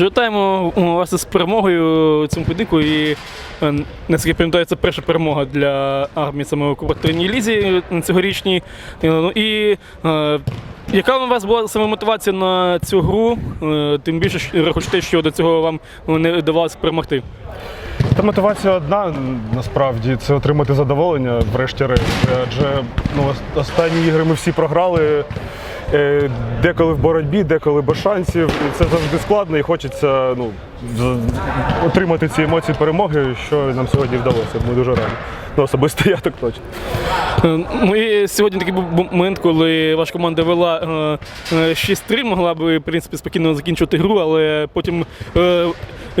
Вітаємо вас з перемогою цьому поєдинку. І е, наскільки пам'ятаю, це перша перемога для армії саме у квартирній лізі цьогорічній. Ну і е, яка у вас була саме мотивація на цю гру? Е, Тим більше рахуючи що до цього вам не вдавалося перемогти. Та мотивація одна насправді це отримати задоволення, врешті-решт. Адже ну, останні ігри ми всі програли. Е, Деколи в боротьбі, деколи без шансів. Це завжди складно і хочеться ну, отримати ці емоції перемоги, що нам сьогодні вдалося. Ми дуже раді. Ну, особисто я так точно. Е, Ну сьогодні такий був момент, коли ваша команда вела е, е, 6-3, могла би в принципі спокійно закінчувати гру, але потім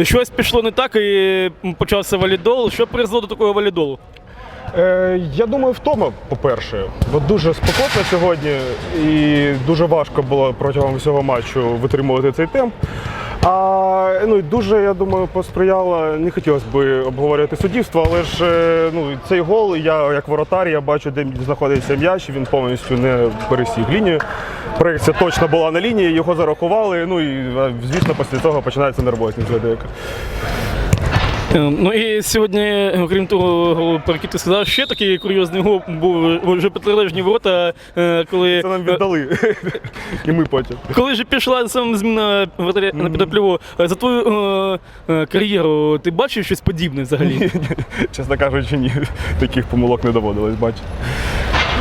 щось пішло не так і почався валідол. Що призвело до такого валідолу? Е, я думаю, втома, по-перше, бо дуже спекотно сьогодні і дуже важко було протягом всього матчу витримувати цей темп. А ну і дуже, я думаю, посприяло, не хотілося б обговорювати суддівство, але ж е, ну, цей гол, я як воротар, я бачу, де знаходиться м'яч, він повністю не пересіг лінію. Проекція точно була на лінії, його зарахували. Ну і звісно, після цього починається нервозність деяка. Е, Ну і сьогодні, окрім того, про який ти сказав, ще такий курйозний гол був вже протилежні ворота, е, коли Це нам віддали. І ми потім. Коли ж пішла саме зміна вратаря на підопліву, е, за твою е, кар'єру ти бачив щось подібне взагалі? Чесно кажучи, ні. Таких помилок не доводилось бачити.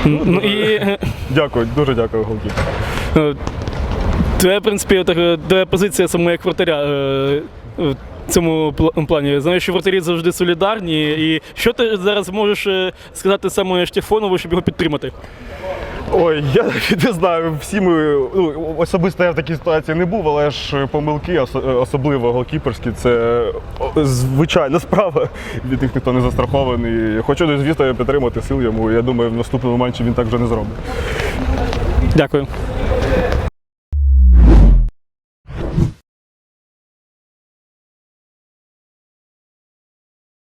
Ну і е, Дякую, дуже дякую, голки. твоя, в принципі, твоя позиція саме як вратаря. е, В цьому пла- плані знаю, що вратарі завжди солідарні. І що ти зараз можеш е, сказати саме Штефонову, щоб його підтримати? Ой, я не знаю. Всі ми ну, особисто я в такій ситуації не був, але ж помилки, особливо голкіперські, це звичайна справа. Від них ніхто не застрахований. Хочу, звісно, підтримати сил йому. Я думаю, в наступному матчі він так вже не зробить. Дякую.